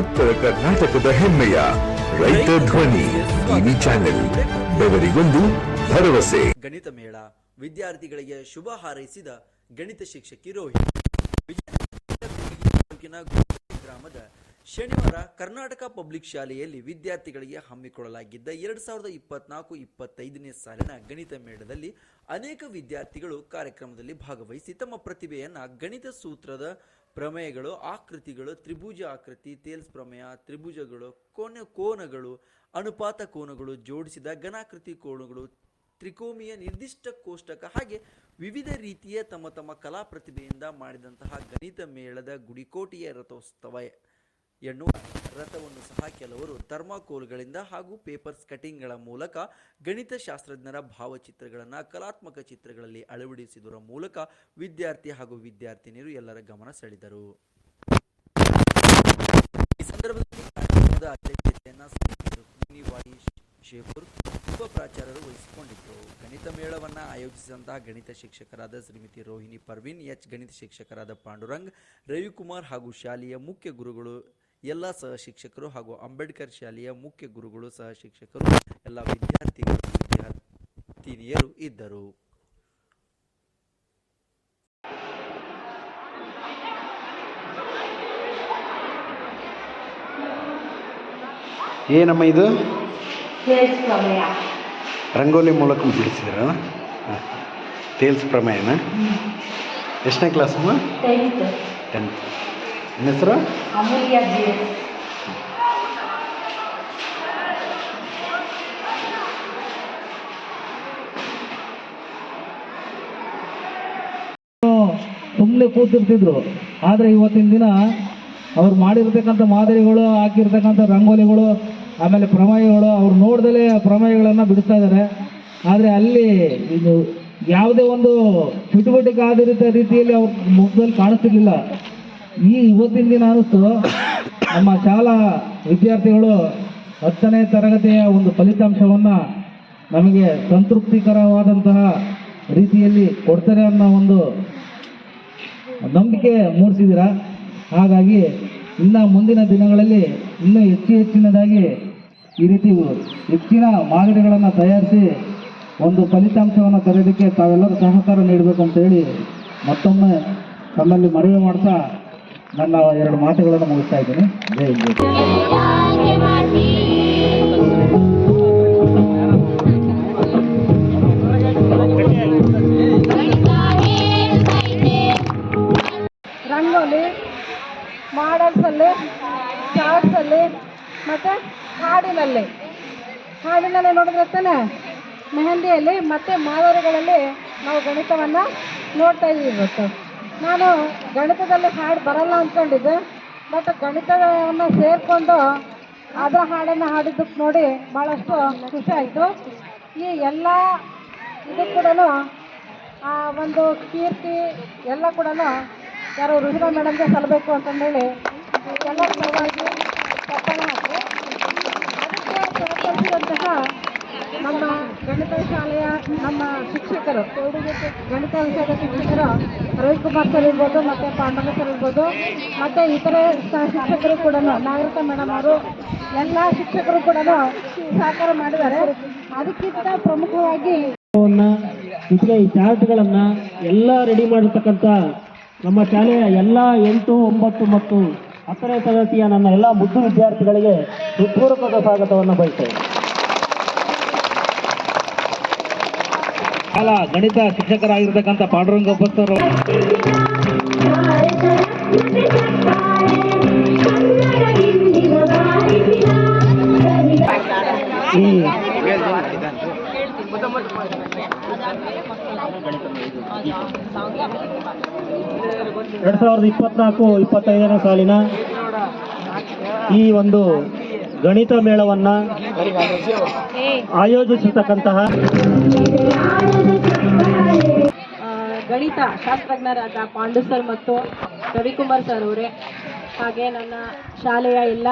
ಉತ್ತರ ಕರ್ನಾಟಕದ ಹೆಮ್ಮೆಯ ರೈತ ಧ್ವನಿ ಟಿವಿ ಚಾನೆಲ್, ಬೆವರಿಗೊಂದು ಭರವಸೆ. ಗಣಿತ ಮೇಳ, ವಿದ್ಯಾರ್ಥಿಗಳಿಗೆ ಶುಭ ಹಾರೈಸಿದ ಗಣಿತ ಶಿಕ್ಷಕಿ ರೋಹಿತ್ ಗ್ರಾಮದ ಶನಿವಾರ ಕರ್ನಾಟಕ ಪಬ್ಲಿಕ್ ಶಾಲೆಯಲ್ಲಿ ವಿದ್ಯಾರ್ಥಿಗಳಿಗೆ ಹಮ್ಮಿಕೊಳ್ಳಲಾಗಿದ್ದ ಎರಡ್ ಸಾವಿರದ ಇಪ್ಪತ್ನಾಲ್ಕು ಇಪ್ಪತ್ತೈದನೇ ಸಾಲಿನ ಗಣಿತ ಮೇಳದಲ್ಲಿ ಅನೇಕ ವಿದ್ಯಾರ್ಥಿಗಳು ಕಾರ್ಯಕ್ರಮದಲ್ಲಿ ಭಾಗವಹಿಸಿ ತಮ್ಮ ಪ್ರತಿಭೆಯನ್ನ ಗಣಿತ ಸೂತ್ರದ ಪ್ರಮೇಯಗಳು, ಆಕೃತಿಗಳು, ತ್ರಿಭುಜ ಆಕೃತಿ, ತೇಲ್ಸ್ ಪ್ರಮೇಯ, ತ್ರಿಭುಜಗಳು, ಕೋನ, ಕೋನಗಳು, ಅನುಪಾತ ಕೋನಗಳು ಜೋಡಿಸಿದ ಘನಾಕೃತಿ ಕೋನಗಳು ತ್ರಿಕೋಮಿಯ ನಿರ್ದಿಷ್ಟ ಕೋಷ್ಟಕ ಹಾಗೆ ವಿವಿಧ ರೀತಿಯ ತಮ್ಮ ತಮ್ಮ ಕಲಾ ಪ್ರತಿಭೆಯಿಂದ ಮಾಡಿದಂತಹ ಗಣಿತ ಮೇಳದ ಗುಡಿಕೋಟೆಯ ರಥೋತ್ಸವ ಎನ್ನುವ ರಥವನ್ನು ಸಹ ಕೆಲವರು ಥರ್ಮಾಕೋಲ್ಗಳಿಂದ ಹಾಗೂ ಪೇಪರ್ಸ್ ಕಟಿಂಗ್ಗಳ ಮೂಲಕ ಗಣಿತ ಶಾಸ್ತ್ರಜ್ಞರ ಭಾವಚಿತ್ರಗಳನ್ನು ಕಲಾತ್ಮಕ ಚಿತ್ರಗಳಲ್ಲಿ ಅಳವಡಿಸಿದರ ಮೂಲಕ ವಿದ್ಯಾರ್ಥಿ ಹಾಗೂ ವಿದ್ಯಾರ್ಥಿನಿಯರು ಎಲ್ಲರ ಗಮನ ಸೆಳೆದರು. ಈ ಸಂದರ್ಭದಲ್ಲಿ ಉಪ ಪ್ರಾಚಾರ್ಯರು ವಹಿಸಿಕೊಂಡಿದ್ದರು. ಗಣಿತ ಮೇಳವನ್ನು ಆಯೋಜಿಸಿದಂತಹ ಗಣಿತ ಶಿಕ್ಷಕರಾದ ಶ್ರೀಮತಿ ರೋಹಿಣಿ ಪರ್ವಿನ್, ಎಚ್ ಗಣಿತ ಶಿಕ್ಷಕರಾದ ಪಾಂಡುರಂಗ್, ರವಿಕುಮಾರ್ ಹಾಗೂ ಶಾಲೆಯ ಮುಖ್ಯ ಗುರುಗಳು ಎಲ್ಲ ಸಹ ಶಿಕ್ಷಕರು ಹಾಗೂ ಅಂಬೇಡ್ಕರ್ ಶಾಲೆಯ ಮುಖ್ಯ ಗುರುಗಳು ಸಹ ಶಿಕ್ಷಕರು ಎಲ್ಲ ವಿದ್ಯಾರ್ಥಿಗಳು ವಿದ್ಯಾರ್ಥಿನಿಯರು ಇದ್ದರು. ಏನಮ್ಮ ಇದು? ರಂಗೋಲಿ ಮೂಲಕ ಬಿಡಿಸಿದ್ರ ತೇಲ್ಸ್ ಪ್ರಮೇಯನ? ಎಷ್ಟನೇ ಕ್ಲಾಸಮ್ಮ? ಟೆಂತ್. ಟೆಂತ್. ನಿಮ್ಮ ಹೆಸರು ಅಮೂಲ್ಯ ಜಿ ಸುಮ್ಮನೆ ಕೂತಿರ್ತಿದ್ರು. ಆದರೆ ಇವತ್ತಿನ ದಿನ ಅವ್ರು ಮಾಡಿರ್ತಕ್ಕಂಥ ಮಾದರಿಗಳು ಹಾಕಿರ್ತಕ್ಕಂಥ ರಂಗೋಲಿಗಳು ಆಮೇಲೆ ಪ್ರಮೇಯಗಳು ಅವ್ರು ನೋಡ್ದಲೇ ಆ ಪ್ರಮೇಯಗಳನ್ನು ಬಿಡಿಸ್ತಾ ಇದ್ದಾರೆ ಆದರೆ ಅಲ್ಲಿ ಇದು ಯಾವುದೇ ಒಂದು ಚಟುವಟಿಕೆ ಆಧಾರಿತ ರೀತಿಯಲ್ಲಿ ಅವ್ರ ಮುಖದಲ್ಲಿ ಕಾಣಿಸ್ತಿರ್ಲಿಲ್ಲ. ಈ ಇವತ್ತಿನ ದಿನ ಅನಿಸ್ತು ನಮ್ಮ ಶಾಲಾ ವಿದ್ಯಾರ್ಥಿಗಳು ಹತ್ತನೇ ತರಗತಿಯ ಒಂದು ಫಲಿತಾಂಶವನ್ನು ನಮಗೆ ಸಂತೃಪ್ತಿಕರವಾದಂತಹ ರೀತಿಯಲ್ಲಿ ಕೊಡ್ತಾರೆ ಅನ್ನೋ ಒಂದು ನಂಬಿಕೆ ಮೂಡಿಸಿದಿರ ಹಾಗಾಗಿ ಇನ್ನು ಮುಂದಿನ ದಿನಗಳಲ್ಲಿ ಇನ್ನೂ ಹೆಚ್ಚು ಹೆಚ್ಚಿನದಾಗಿ ಈ ರೀತಿ ಹೆಚ್ಚಿನ ಮಾದರಿಗಳನ್ನು ತಯಾರಿಸಿ ಒಂದು ಫಲಿತಾಂಶವನ್ನು ತರೋದಕ್ಕೆ ತಾವೆಲ್ಲರೂ ಸಹಕಾರ ನೀಡಬೇಕು ಅಂತೇಳಿ ಮತ್ತೊಮ್ಮೆ ತಮ್ಮಲ್ಲಿ ಮನವಿ ಮಾಡ್ತಾ ನನ್ನ ಎರಡು ಮಾತುಗಳನ್ನು ಮುಗಿಸ್ತಾ ಇದ್ದೀನಿ. ಜೈ ರಂಗೋಲಿ, ಮಾಡಲ್ಸಲ್ಲಿ ಚಾರ್ಟ್ಸಲ್ಲಿ ಮತ್ತು ಹಾಡಿನಲ್ಲಿ. ಹಾಡಿನಲ್ಲಿ ನೋಡಿದ್ರೆ ತಾನೆ ಮೆಹಂದಿಯಲ್ಲಿ ಮತ್ತು ಮಾದರಿಗಳಲ್ಲಿ ನಾವು ಗಣಿತವನ್ನು ನೋಡ್ತಾ ಇದ್ದೀವಿ ಇವತ್ತು. ನಾನು ಗಣಿತದಲ್ಲಿ ಹಾಡು ಬರಲ್ಲ ಅಂದ್ಕೊಂಡಿದ್ದೆ ಬಟ್ ಗಣಿತವನ್ನು ಸೇರಿಕೊಂಡು ಅದರ ಹಾಡನ್ನು ಹಾಡಿದ್ದಕ್ಕೆ ನೋಡಿ ಭಾಳಷ್ಟು ಖುಷಿ ಆಯಿತು. ಈ ಎಲ್ಲ ಇದು ಕೂಡ ಆ ಒಂದು ಕೀರ್ತಿ ಎಲ್ಲ ಕೂಡ ಯಾರು ರುಜಿರ ಮೇಡಮ್ಗೆ ಸಲ್ಲಬೇಕು ಅಂತಂದೇಳಿ ಎಲ್ಲ ಪರವಾಗಿ ಚಪ್ಪಾಳೆ ಹಾಕಿ ಅದಕ್ಕೆ ಸಹಕರಿಸಿದಂತಹ ನಮ್ಮ ಗಣಿತ ಶಾಲೆಯ ನಮ್ಮ ಶಿಕ್ಷಕರು, ಗಣಿತ ವಿಷಯದ ಶಿಕ್ಷಕರು ರವಿಕುಮಾರ್ ಸರ್ ಇರ್ಬೋದು, ಮತ್ತು ಪಾಂಡವ ಸರ್ ಇರ್ಬೋದು, ಮತ್ತು ಇತರೆ ಶಿಕ್ಷಕರು ಕೂಡ ನಾಗರಿಕ ಮೇಡಮ್ ಅವರು ಎಲ್ಲ ಶಿಕ್ಷಕರು ಕೂಡ ಸಹಕಾರ ಮಾಡಿದ್ದಾರೆ. ಅದಕ್ಕಿಂತ ಪ್ರಮುಖವಾಗಿ ಜೊತೆಗೆ ಈ ಚಾರ್ಟ್ಗಳನ್ನು ಎಲ್ಲ ರೆಡಿ ಮಾಡಿರ್ತಕ್ಕಂಥ ನಮ್ಮ ಶಾಲೆಯ ಎಲ್ಲ ಎಂಟು, ಒಂಬತ್ತು ಮತ್ತು ಹತ್ತನೇ ತರಗತಿಯ ನನ್ನ ಎಲ್ಲ ಮುದ್ದು ವಿದ್ಯಾರ್ಥಿಗಳಿಗೆ ಹೃತ್ಪೂರ್ವಕ ಸ್ವಾಗತವನ್ನು ಬಯಸ್ತೇನೆ. ಶಾಲಾ ಗಣಿತ ಶಿಕ್ಷಕರಾಗಿರ್ತಕ್ಕಂಥ ಪಾಂಡುರಂಗಪ್ಪ ಸರ್ ಈ ಎರಡ್ ಸಾವಿರದ ಇಪ್ಪತ್ನಾಲ್ಕು ಇಪ್ಪತ್ತೈದನೇ ಸಾಲಿನ ಈ ಒಂದು ಗಣಿತ ಮೇಳವನ್ನ ಆಯೋಜಿಸತಕ್ಕಂತಹ ಗಣಿತ ಶಾಸ್ತ್ರಜ್ಞರಾದ ಪಾಂಡು ಸರ್ ಮತ್ತು ರವಿಕುಮಾರ್ ಸರ್ ಅವರೇ, ಹಾಗೆ ನನ್ನ ಶಾಲೆಯ ಎಲ್ಲ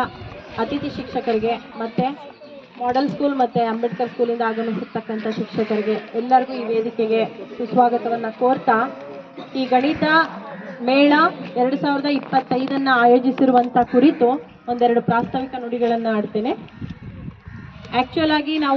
ಅತಿಥಿ ಶಿಕ್ಷಕರಿಗೆ ಮತ್ತು ಮಾಡೆಲ್ ಸ್ಕೂಲ್ ಮತ್ತು ಅಂಬೇಡ್ಕರ್ ಸ್ಕೂಲಿಂದ ಆಗಮಿಸಿರ್ತಕ್ಕಂಥ ಶಿಕ್ಷಕರಿಗೆ ಎಲ್ಲರಿಗೂ ಈ ವೇದಿಕೆಗೆ ಸುಸ್ವಾಗತವನ್ನು ಕೋರ್ತಾ, ಈ ಗಣಿತ ಮೇಳ ಎರಡು ಸಾವಿರದ ಇಪ್ಪತ್ತೈದನ್ನು ಆಯೋಜಿಸಿರುವಂಥ ಕುರಿತು ಒಂದೆರಡು ಪ್ರಾಸ್ತಾವಿಕ ನುಡಿಗಳನ್ನು ಆಡ್ತೇನೆ. ಆ್ಯಕ್ಚುಲ್ ಆಗಿ ನಾವು